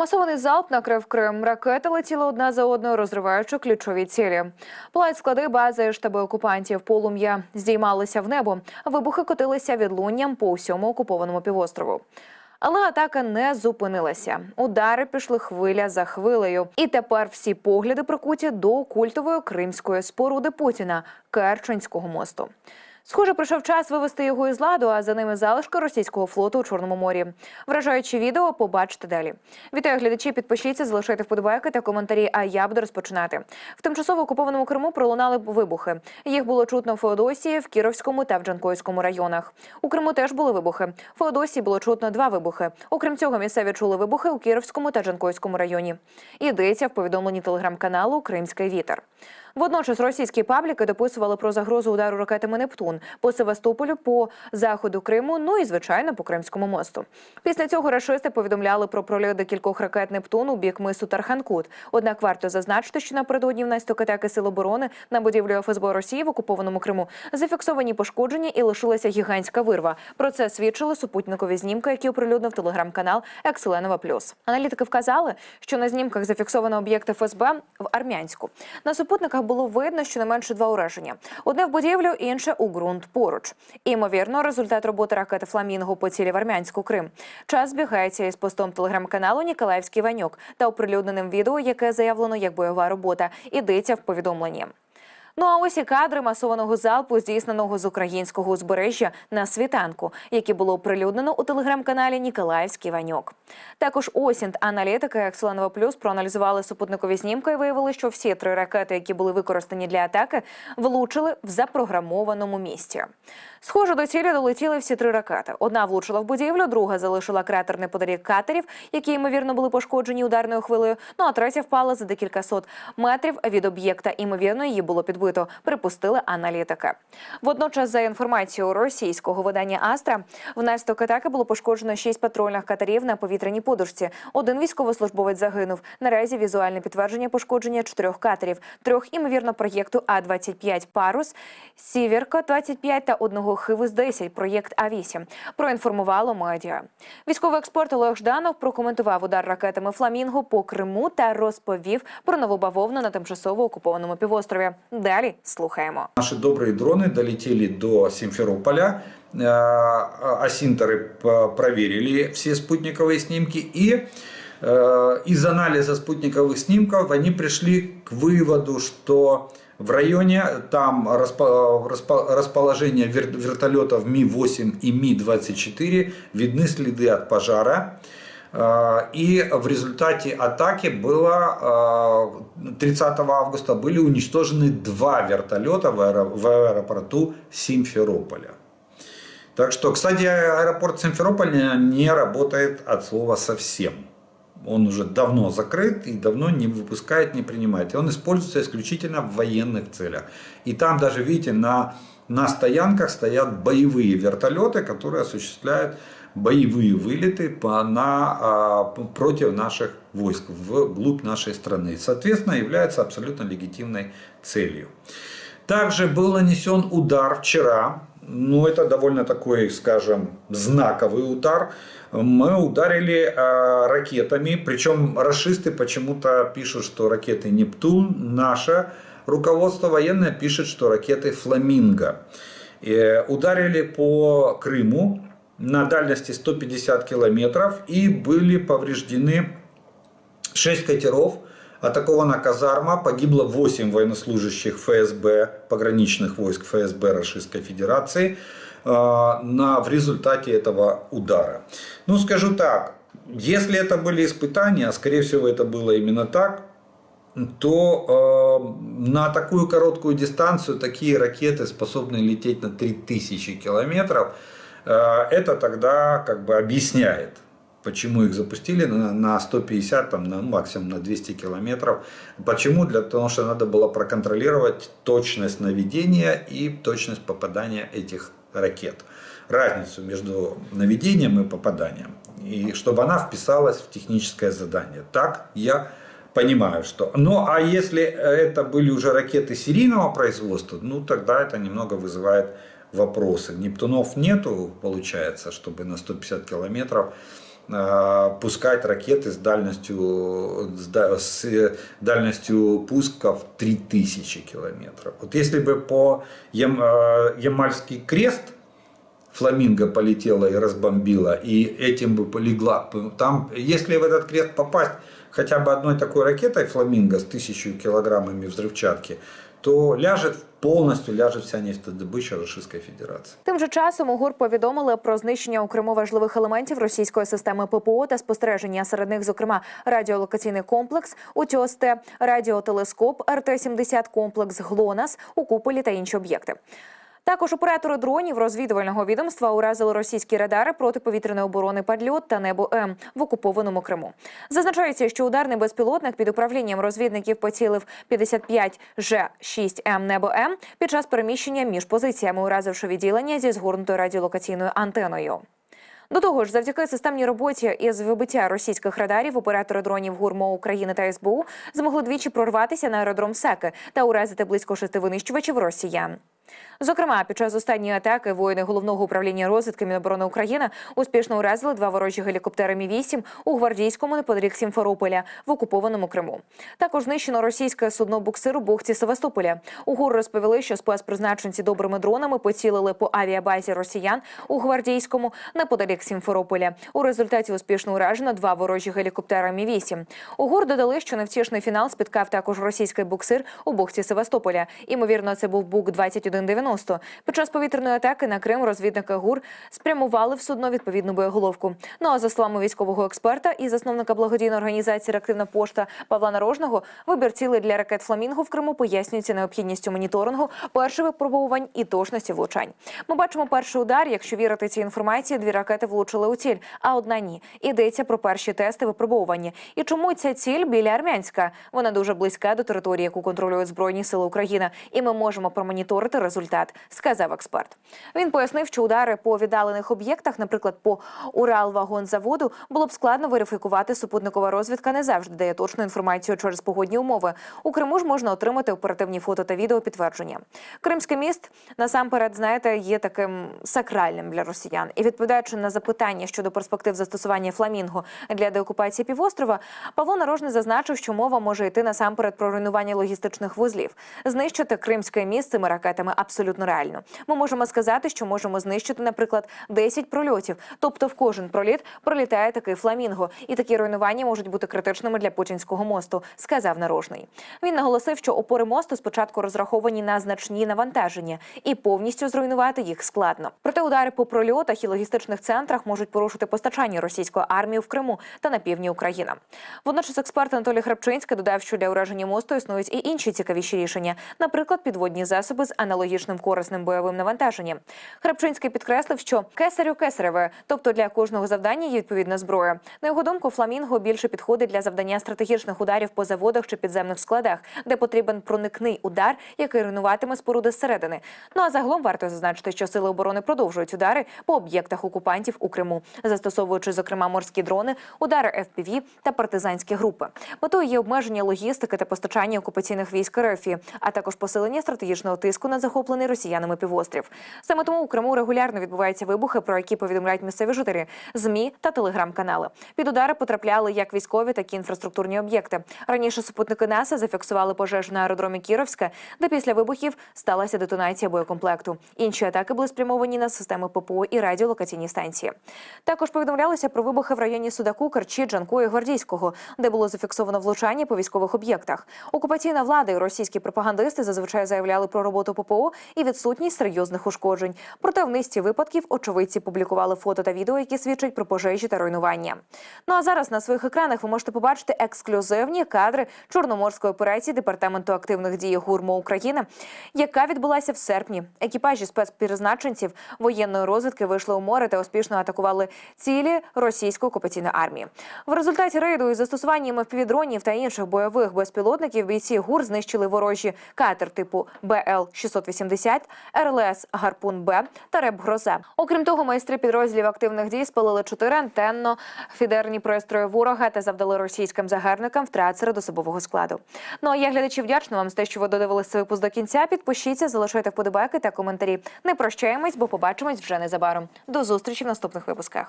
Масований залп накрив Крим. Ракети летіли одна за одною, розриваючи ключові цілі. Палають склади бази штаби окупантів. Полум'я здіймалися в небо. Вибухи котилися відлунням по всьому окупованому півострову. Але атака не зупинилася. Удари пішли хвиля за хвилею. І тепер всі погляди прикуті до культової кримської споруди Путіна Керченського мосту. Схоже, прийшов час вивести його із ладу, а за ними залишки російського флоту у Чорному морі. Вражаючі відео побачите далі. Вітаю глядачі, підпишіться, залишайте вподобайки та коментарі. А я буду розпочинати. В тимчасово окупованому Криму пролунали вибухи. Їх було чутно в Феодосії, в Кіровському та в Джанкойському районах. У Криму теж були вибухи. В Феодосії було чутно два вибухи. Окрім цього, місцеві чули вибухи у Кіровському та Джанкойському районі. Йдеться в повідомленні телеграм-каналу Кримський вітер. Водночас російські пабліки дописували про загрозу удару ракетами Нептун по Севастополю, по заходу Криму, ну і звичайно по Кримському мосту. Після цього рашисти повідомляли про прольот декількох ракет Нептун у бік мису Тарханкут. Однак варто зазначити, що напередодні внаслідок атаки сил оборони на будівлю ФСБ Росії в окупованому Криму зафіксовані пошкодження і лишилася гігантська вирва. Про це свідчили супутникові знімки, які оприлюднив телеграм-канал Екселенова Плюс. Аналітики вказали, що на знімках зафіксовано об'єкти ФСБ в Армянську. На супутниках було видно що не менше два ураження: одне в будівлю, інше у ґрунт поруч. Імовірно, результат роботи ракети Фламінго по цілі в Армянську Крим. Час збігається із постом телеграм-каналу Ніколаївський Ванюк та оприлюдненим відео, яке заявлено як бойова робота. Ідеться в повідомленні. Ну а ось і кадри масованого залпу, здійсненого з українського узбережжя на світанку, які було оприлюднено у телеграм-каналі Ніколаївський Ваньок. Також осінь аналітики Екселенова Плюс проаналізували супутникові знімки і виявили, що всі три ракети, які були використані для атаки, влучили в запрограмованому місці. Схоже, до цілі долетіли всі три ракети. Одна влучила в будівлю, друга залишила кратер неподалік катерів, які ймовірно були пошкоджені ударною хвилею. Ну а третя впала за декілька сот метрів від об'єкта. Імовірно, її було підбито. Припустили аналітики. Водночас, за інформацією російського видання Астра, внаслідок атаки було пошкоджено шість патрульних катерів на повітряній подушці. Один військовослужбовець загинув. Наразі візуальне підтвердження пошкодження чотирьох катерів, трьох імовірно проєкту А 25 Парус, Сіверка 25 та одного Хивис 10 проєкт А 8 Проінформувало медіа. Військовий експерт Олег Жданов прокоментував удар ракетами Фламінго по Криму та розповів про нову бавовну на тимчасово окупованому півострові. Далі слухаємо. Наши добрые дроны долетели до Симферополя. Э, Осинтеры п- проверили все спутниковые снимки и из анализа спутниковых снимков они пришли к выводу, что в районе там распо- распо- расположение вер- вертолетов Ми-8 и Ми-24 видны следы от пожара. Э, И в результате атаки было э, 30 августа были уничтожены два вертолета в аэропорту Симферополя. Так что, кстати, аэропорт Симферополя не работает от слова совсем. Он уже давно закрыт и давно не выпускает, не принимает. И он используется исключительно в военных целях. И там даже, видите, на, на стоянках стоят боевые вертолеты, которые осуществляют боевые вылеты по, на, а, против наших войск вглубь нашей страны. Соответственно, является абсолютно легитимной целью. Также был нанесен удар вчера, ну это довольно такой, скажем, знаковый удар. Мы ударили э, ракетами, причем расисты почему-то пишут, что ракеты Нептун, наше руководство военное пишет, что ракеты Фламинго. Э, ударили по Крыму на дальности 150 километров и были повреждены 6 катеров, атакована казарма, погибло 8 военнослужащих ФСБ, пограничных войск ФСБ Российской Федерации э, на, в результате этого удара. Ну, скажу так, если это были испытания, а скорее всего это было именно так, то э, на такую короткую дистанцию такие ракеты способны лететь на 3000 километров. Э, это тогда как бы объясняет, почему их запустили на, на 150, там, на максимум на 200 километров. Почему? Для того, что надо было проконтролировать точность наведения и точность попадания этих ракет. Разницу между наведением и попаданием. И чтобы она вписалась в техническое задание. Так я понимаю, что... Ну, а если это были уже ракеты серийного производства, ну, тогда это немного вызывает вопросы. Нептунов нету, получается, чтобы на 150 километров э, пускать ракеты с дальностью, с э, дальностью пуска в 3000 километров. Вот если бы по Ям- э, Ямальский крест фламинго полетела и разбомбила, и этим бы полегла. Там, если в этот крест попасть хотя бы одной такой ракетой фламинго с тысячу килограммами взрывчатки, то ляжет полностью ляжет вся нефтедобыча Российской Федерации. Тим же часом у ГУР повідомили про знищення у Криму важливих елементів російської системи ППО та спостереження серед них, зокрема, радіолокаційний комплекс, УТІОСТ, радіотелескоп, РТ-70 комплекс ГЛОНАС у куполі та інші об'єкти. Також оператори дронів розвідувального відомства уразили російські радари протиповітряної оборони «Падльот» та небо М в окупованому Криму. Зазначається, що ударний безпілотник під управлінням розвідників поцілив 55 ж 6 М небо М під час переміщення між позиціями, уразивши відділення зі згорнутою радіолокаційною антеною. До того ж, завдяки системній роботі із вибиття російських радарів, оператори дронів ГУРМО України та СБУ змогли двічі прорватися на аеродром Секи та уразити близько шести винищувачів росіян. Зокрема, під час останньої атаки воїни головного управління розвідки Міноборони України успішно уразили два ворожі гелікоптери Мі 8 у гвардійському неподалік Сімферополя в окупованому Криму. Також знищено російське судно буксир у бухті Севастополя. У ГУР розповіли, що спецпризначенці добрими дронами поцілили по авіабазі росіян у гвардійському неподалік Сімферополя. У результаті успішно уражено два ворожі гелікоптери Мі 8 У ГУР додали, що невтішний фінал спіткав також російський буксир у бухті Севастополя. Імовірно, це був бук 2190 Під час повітряної атаки на Крим розвідники ГУР спрямували в судно відповідну боєголовку. Ну а за словами військового експерта і засновника благодійної організації Реактивна пошта Павла Нарожного, вибір цілей для ракет Фламінго в Криму пояснюється необхідністю моніторингу перших випробувань і точності влучань. Ми бачимо перший удар. Якщо вірити цій інформації, дві ракети влучили у ціль, а одна ні. Йдеться про перші тести випробування. І чому ця ціль біля Армянська? Вона дуже близька до території, яку контролюють збройні сили України, і ми можемо промоніторити результат, сказав експерт. Він пояснив, що удари по віддалених об'єктах, наприклад, по Уралвагонзаводу, було б складно верифікувати. Супутникова розвідка не завжди дає точну інформацію через погодні умови. У Криму ж можна отримати оперативні фото та відео підтвердження. Кримський міст насамперед, знаєте, є таким сакральним для росіян. І відповідаючи на запитання щодо перспектив застосування фламінго для деокупації півострова, Павло Нарожний зазначив, що мова може йти насамперед про руйнування логістичних вузлів. Знищити кримське міст цими ракетами абсолютно реально. Ми можемо сказати, що можемо знищити, наприклад, 10 прольотів. Тобто в кожен проліт пролітає такий фламінго, і такі руйнування можуть бути критичними для Путінського мосту, сказав Нарожний. Він наголосив, що опори мосту спочатку розраховані на значні навантаження, і повністю зруйнувати їх складно. Проте удари по прольотах і логістичних центрах можуть порушити постачання російської армії в Криму та на півдні України. Водночас експерт Анатолій Храпчинський додав, що для ураження мосту існують і інші цікавіші рішення, наприклад, підводні засоби з аналогічним корисним бойовим навантаженням. Храпчинський підкреслив, що кесарю кесареве, тобто для кожного завдання є відповідна зброя. На його думку, фламінго більше підходить для завдання стратегічних ударів по заводах чи підземних складах, де потрібен проникний удар, який руйнуватиме споруди зсередини. Ну а загалом варто зазначити, що сили оборони продовжують удари по об'єктах окупантів у Криму, застосовуючи зокрема морські дрони, удари FPV та партизанські групи. Метою є обмеження логістики та постачання окупаційних військ РФ, а також посилення стратегічного тиску на захоплений росіянами півострів. Саме тому у Криму регулярно відбуваються вибухи, про які повідомляють місцеві жителі, змі та телеграм-канали. Під удари потрапляли як військові, так і інфраструктурні об'єкти. Раніше супутники НАСА зафіксували пожежу на аеродромі Кіровська, де після вибухів сталася детонація боєкомплекту. Інші атаки були спрямовані на системи ППО і радіолокаційні станції. Також повідомлялося про вибухи в районі Судаку, Керчі, Джанку і Гвардійського, де було зафіксовано влучання по військових об'єктах. Окупаційна влада і російські пропагандисти зазвичай заявляли про роботу ППО і відсутність серйозних ушкоджень. Проте в низці випадків очевидці публікували фото та відео, які свідчать про пожежі та руйнування. Ну а зараз на своїх екранах ви можете побачити ексклюзивні кадри чорноморської операції департаменту активних дій ГУРМО України, яка відбулася в серпні. Екіпажі спецпризначенців воєнної розвідки вийшли у море та успішно атакували цілі російської окупаційної армії. В результаті рейду із застосуванням впівдронів та інших бойових безпілотників бійці ГУР знищили ворожі катер типу БЛ 680 РЛС Гарпун Б та РЕБ Гроза. Окрім того, майстри підрозділів активних дій спалили чотири антенно фідерні пристрої ворога та завдали російським загарбникам втрат серед особового складу. Ну а я глядачі вдячна вам за те, що ви додивилися випуск до кінця. Підпишіться, залишайте вподобайки та коментарі. Не прощаємось, бо побачимось вже незабаром. До зустрічі в наступних випусках.